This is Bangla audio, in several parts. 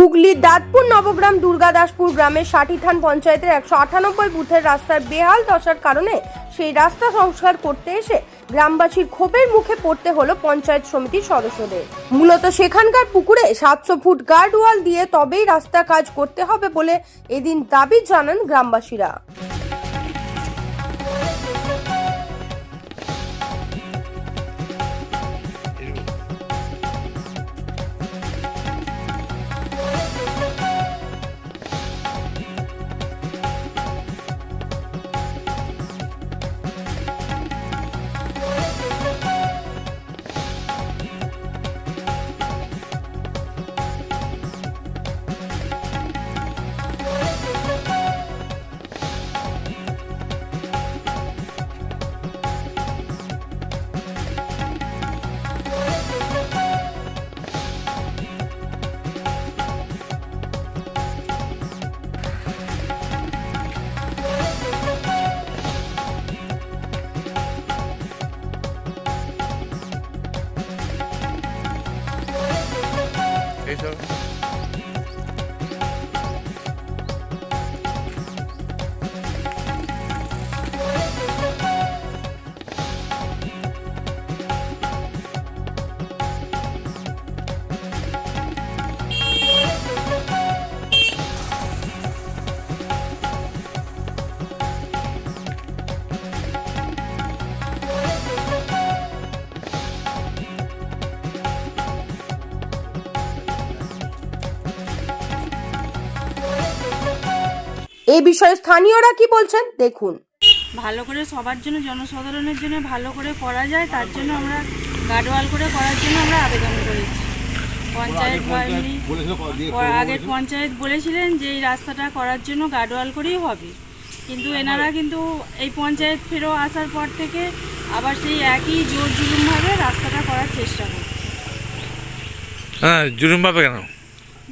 হুগলির দাঁতপুর, নবগ্রাম দুর্গাদাসপুর গ্রামের ষাটিথান পঞ্চায়েতের একশো আটানব্বই বুথের রাস্তার বেহাল দশার কারণে সেই রাস্তা সংস্কার করতে এসে গ্রামবাসীর ক্ষোভের মুখে পড়তে হলো পঞ্চায়েত সমিতির সদস্যদের। মূলত সেখানকার পুকুরে সাতশো ফুট গার্ড ওয়াল দিয়ে তবেই রাস্তা কাজ করতে হবে বলে এদিন দাবি জানান গ্রামবাসীরা। এইসব এই বিষয়ে স্থানীয়রা কি বলছেন? দেখুন। ভালো করে সবার জন্য জনসাধারণের জন্য ভালো করে করা যায় তার জন্য আমরা গার্ডওয়াল করে করার জন্য আমরা আবেদন করেছি। পঞ্চায়েত বা এমনি আগের পঞ্চায়েত বলেছিলেন যে এই রাস্তাটা করার জন্য গার্ডওয়াল করেই হবে। কিন্তু এনারা কিন্তু এই পঞ্চায়েত ফেরো আসার পর থেকে আবার সেই একই জোর জুলুমভাবে রাস্তাটা করার চেষ্টা করছে। হ্যাঁ জুলুম পাবে কেন?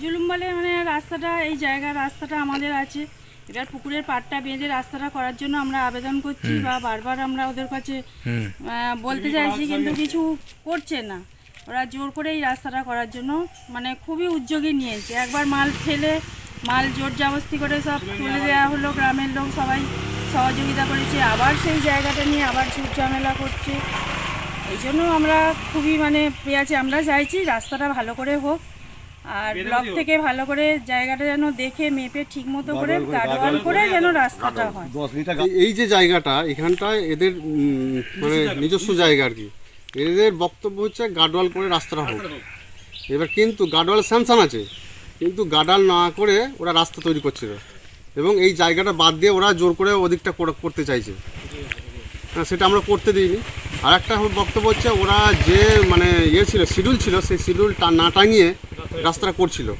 জুলুম বলে মানে রাস্তাটা এই জায়গার রাস্তাটা আমাদের আছে। এবার পুকুরের পাড়টা বেঁধে রাস্তাটা করার জন্য আমরা আবেদন করছি বা বারবার আমরা ওদের কাছে বলতে চাইছি কিন্তু কিছু করছে না। ওরা জোর করে এই রাস্তাটা করার জন্য মানে খুবই উদ্যোগী নিয়েছে। একবার মাল ফেলে মাল জোর জাবস্তি করে সব তুলে দেওয়া হলো গ্রামের লোক সবাই সহযোগিতা করেছে। আবার সেই জায়গাটা নিয়ে আবার ঝুট ঝামেলা করছে। এই জন্য আমরা খুবই মানে পেয়েছি আমরা চাইছি রাস্তাটা ভালো করে হোক। আর ব্লক থেকে ভালো করে জায়গাটা যেন দেখে মেপে ঠিক মতো করে গার্ডওয়াল করে যেন রাস্তাটা হয়। এই- যে জায়গাটা এখানটায় এদের মানে নিজস্ব জায়গা আর কি। এদের বক্তব্য হচ্ছে গার্ডওয়াল করে রাস্তাটা হোক। এবার কিন্তু গার্ডওয়াল স্যামসাং আছে কিন্তু গার্ডওয়াল না করে ওরা রাস্তা তৈরি করছিল এবং এই জায়গাটা বাদ দিয়ে ওরা জোর করে ওদিকটা করা- করতে চাইছে। হ্যাঁ, সেটা আমরা করতে দিইনি। আর একটা বক্তব্য হচ্ছে ওরা যে মানে ইয়ে ছিল শিডিউল ছিল সেই শিডিউল না টাঙিয়ে রাস্তাটা করছিল।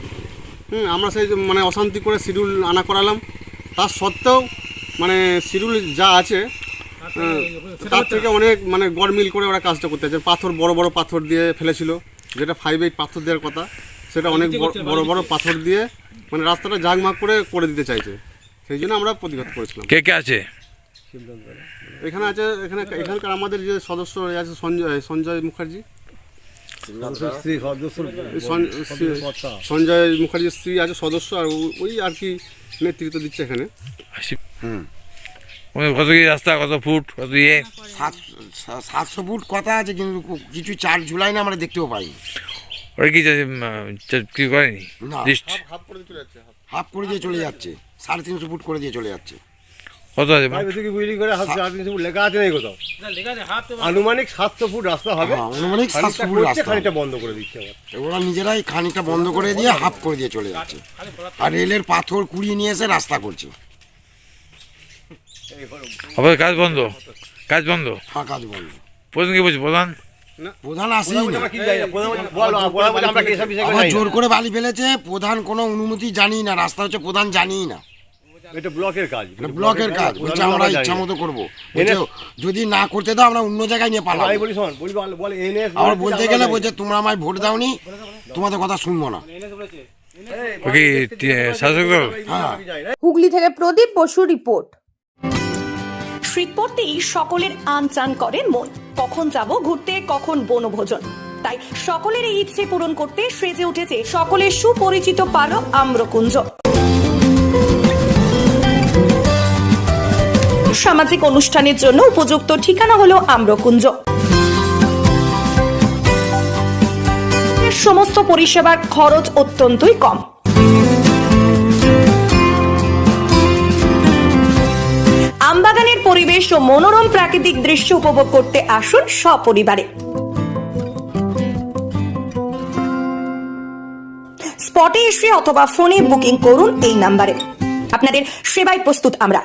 হুম আমরা সেই মানে অশান্তি করে শিডিউল আনা করালাম। তার সত্ত্বেও মানে শিডিউল যা আছে তার থেকে অনেক মানে গড়মিল করে ওরা কাজটা করতে চাইছে পাথর বড় বড় পাথর দিয়ে ফেলেছিল। যেটা ফাইভ এইট পাথর দেওয়ার কথা সেটা অনেক বড়- বড় বড় পাথর দিয়ে মানে রাস্তাটা জাগমাগ করে করে দিতে চাইছে। সেই জন্য আমরা প্রতিবাদ করেছিলাম। কে কে আছে? এখানে আছে এখানে এখানকার আমাদের যে সদস্য আছে সঞ্জয় সঞ্জয় মুখার্জি। সঞ্জয় মুখার্জির স্ত্রী আছে সদস্য আর ও- ওই আর কি নেতৃত্ব দিচ্ছে এখানে। ওই কত কি রাস্তা কত ফুট কত ইয়ে? সাত- সাতশো ফুট কথা আছে কিন্তু কিছু চার ঝুলাই না আমরা দেখতেও পাই ওরা কি কি করেনি? না। লিস্ট? হাফ করে চলে যাচ্ছে হাফ করে দিয়ে চলে যাচ্ছে সাড়ে তিনশো ফুট করে দিয়ে চলে যাচ্ছে। কত আছে প্রাইভেসি করে হাত চার লেখা আছে নেই কোথাও। আনুমানিক সাতশো ফুট রাস্তা হবে। হ্যাঁ, আনুমানিক খানিকটা 700 ফুট রাস্তা খানিকটা বন্ধ করে দিচ্ছে আবার। ওরা নিজেরাই খানিকটা বন্ধ করে দিয়ে হাফ করে দিয়ে চলে যাচ্ছে। আর রেলের পাথর কুড়িয়ে নিয়ে এসে রাস্তা করছে। আবার কাজ বন্ধ? কাজ বন্ধ? হ্যাঁ কাজ বন্ধ। প্রধান কি বলছে? প্রধান? প্রধান আসেই জানি জানি জোর করে বালি ফেলেছে প্রধান কোনো অনুমতি জানি না। রাস্তা হচ্ছে প্রধান জানিই না। এটা ব্লকের কাজ। এটা ব্লকের কাজ বলছে আমরা ইচ্ছা মতো করব যদি না করতে দাও আমরা অন্য জায়গায় নিয়ে পালাবো। আমি বলি শোন বলি বল, এনএস আবার বলতে গেলে বলছে তোমরা আমায় ভোট দাওনি তোমাদের কথা শুনব না। হ্যাঁ। হুগলি থেকে প্রদীপ বসু রিপোর্ট। শীত পড়তেই সকলের আনচান করে মন। কখন যাব ঘুরতে কখন বনভোজন। তাই সকলের এই ইচ্ছে পূরণ করতে সেজে উঠেছে সকলের সুপরিচিত পালক আম্রকুঞ্জ। সামাজিক অনুষ্ঠানের জন্য উপযুক্ত ঠিকানা হলো আম্রকুঞ্জ। সমস্ত পরিষেবার খরচ অত্যন্তই কম। আমবাগানের পরিবেশ ও মনোরম প্রাকৃতিক দৃশ্য উপভোগ করতে আসুন সপরিবারে। স্পটে এসে অথবা ফোনে বুকিং করুন এই নাম্বারে। আপনাদের সেবায় প্রস্তুত আমরা।